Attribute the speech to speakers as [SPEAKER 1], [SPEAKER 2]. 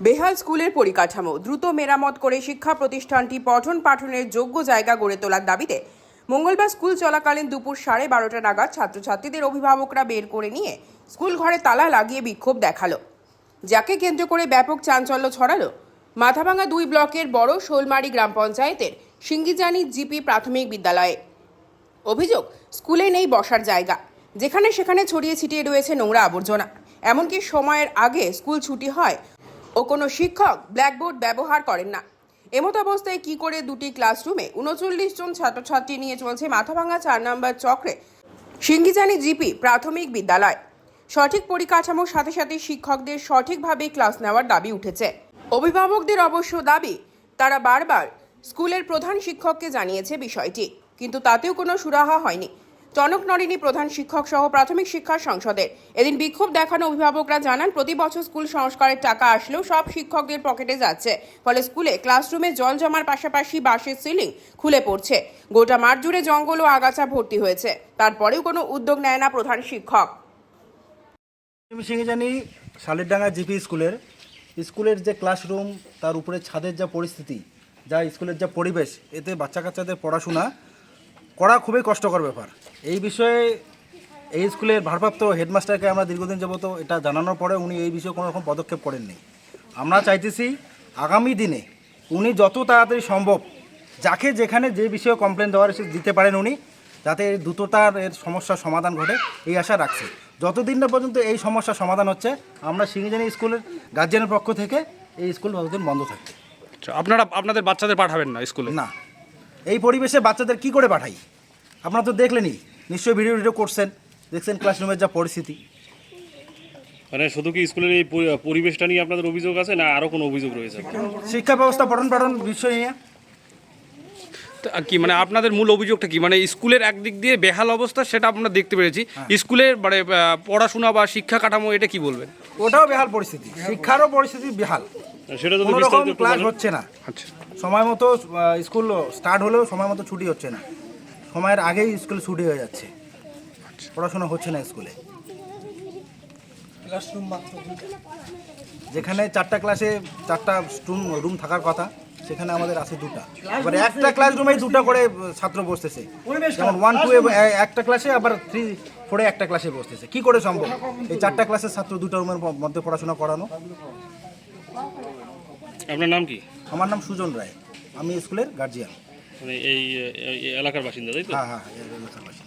[SPEAKER 1] বেহাল স্কুলের পরিকাঠামো, দ্রুত মেরামত করে শিক্ষা প্রতিষ্ঠানটি পঠন পাঠনের যোগ্য জায়গা গড়ে তোলার দাবিতে মঙ্গলবার স্কুল চলাকালীন দুপুর সাড়ে বারোটা নাগাদ ছাত্রছাত্রীদের অভিভাবকরা বের করে নিয়ে স্কুল ঘরে তালা লাগিয়ে বিক্ষোভ দেখাল। যাকে কেন্দ্র করে ব্যাপক চাঞ্চল্য ছড়ালো। মাথাভাঙা দুই ব্লকের বড় শোলমারি গ্রাম পঞ্চায়েতের সিঙ্গিজানি জিপি প্রাথমিক বিদ্যালয়ে। অভিযোগ, স্কুলে নেই বসার জায়গা। যেখানে সেখানে ছড়িয়ে ছিটিয়ে রয়েছে নোংরা আবর্জনা। এমনকি সময়ের আগে স্কুল ছুটি হয় ও কোনো শিক্ষক ব্ল্যাকবোর্ড ব্যবহার করেন না। এমত অবস্থায় কি করে দুটি ক্লাসরুমে উনচল্লিশ জন ছাত্রছাত্রী নিয়ে চলছে মাথাভাঙা চার নম্বর চক্রে? সিঙ্গিজানি জিপি প্রাথমিক বিদ্যালয়। সঠিক পরিকাঠামোর সাথে সাথে শিক্ষকদের সঠিকভাবে ক্লাস নেওয়ার দাবি উঠেছে। অভিভাবকদের অবশ্য দাবি, তারা বারবার স্কুলের প্রধান শিক্ষককে জানিয়েছে বিষয়টি, কিন্তু তাতেও কোনো সুরাহা হয়নি। টনক নরেনি প্রধান শিক্ষক সহ প্রাথমিক শিক্ষা সংসদের। এদিন বিক্ষোভ দেখানো অভিভাবকরা জানান, প্রতি বছর স্কুল সংস্কারের টাকা আসলেও সব শিক্ষকদের পকেটে যাচ্ছে। ফলে স্কুলে ক্লাসরুমে জল জমার পাশাপাশি বাঁশের সিলিং খুলে পড়ছে। গোটা মাঠ জুড়ে জঙ্গল ও আগাছা ভর্তি হয়েছে। তারপরেও কোনো উদ্যোগ নেয় না প্রধান শিক্ষক।
[SPEAKER 2] জানি শালিরডাঙ্গা জিপি স্কুলের। স্কুলের যে ক্লাসরুম, তার উপরে ছাদের যা পরিস্থিতি, যা স্কুলের যা পরিবেশ, এতে বাচ্চা কাচ্চাদের পড়াশোনা করা খুবই কষ্টকর ব্যাপার। এই বিষয়ে এই স্কুলের ভারপ্রাপ্ত হেডমাস্টারকে আমরা দীর্ঘদিন যাবত এটা জানানোর পরে উনি এই বিষয়ে কোনো রকম পদক্ষেপ করেননি। আমরা চাইতেছি আগামী দিনে উনি যত তাড়াতাড়ি সম্ভব যাকে যেখানে যে বিষয়ে কমপ্লেন দেওয়ার সে দিতে পারেন উনি যাতে এর দ্রুততার এর সমস্যার সমাধান ঘটে এই আশা রাখছি। যতদিন না পর্যন্ত এই সমস্যার সমাধান হচ্ছে আমরা সিঙ্গিজানি স্কুলের গার্জিয়ানের পক্ষ থেকে এই স্কুল ততদিন বন্ধ থাকবে।
[SPEAKER 3] আচ্ছা, আপনারা আপনাদের বাচ্চাদের পাঠাবেন না স্কুলে?
[SPEAKER 2] না। এই পরিবেশে বাচ্চাদের কি করে পাঠাই? আপনারা তো দেখলেনই নিশ্চয়ই ভিডিও ভিডিও করছেন। দেখছেন ক্লাসরুমের যা পরিস্থিতি।
[SPEAKER 4] মানে শুধু কি স্কুলের এই পরিবেশটা নিয়ে আপনাদের অভিযোগ আছে না আরও কোনো অভিযোগ রয়েছে?
[SPEAKER 2] শিক্ষা ব্যবস্থা পঠন পাঠন বিষয় নিয়ে?
[SPEAKER 3] কি মানে আপনাদের মূল অভিযোগটা কি? মানে স্কুলের একদিক দিয়ে বেহাল অবস্থা সেটা আমরা দেখতে পেরেছি। স্কুলের মানে পড়াশোনা বা শিক্ষা কাঠামো এটা কি বলবেন?
[SPEAKER 2] ওটাও বেহাল পরিস্থিতি। শিক্ষারও পরিস্থিতি বেহাল।
[SPEAKER 4] সেটা
[SPEAKER 2] রকম ক্লাস হচ্ছে না।
[SPEAKER 3] আচ্ছা।
[SPEAKER 2] সময় মতো স্কুল স্টার্ট হলেও সময় মতো ছুটি হচ্ছে না। সময়ের আগেই স্কুল ছুটি হয়ে যাচ্ছে। পড়াশোনা হচ্ছে না স্কুলে। যেখানে চারটা ক্লাসে চারটা রুম রুম থাকার কথা সেখানে আমাদের আছে দুটা। এবার একটা ক্লাস ক্লাসরুমেই দুটো করে ছাত্র বসতেছে। যেমন ওয়ান টু একটা ক্লাসে আবার থ্রি ফোরে একটা ক্লাসে বসতেছে। কি করে সম্ভব? এই চারটা ক্লাসের ছাত্র দুটো রুমের মধ্যে পড়াশোনা করানো।
[SPEAKER 4] আপনার নাম কি?
[SPEAKER 2] আমার নাম সুজন রায়। আমি স্কুলের গার্জিয়ান
[SPEAKER 4] মানে এই এই এলাকার বাসিন্দা তাই তো?
[SPEAKER 2] হ্যাঁ হ্যাঁ এলাকার বাসিন্দা।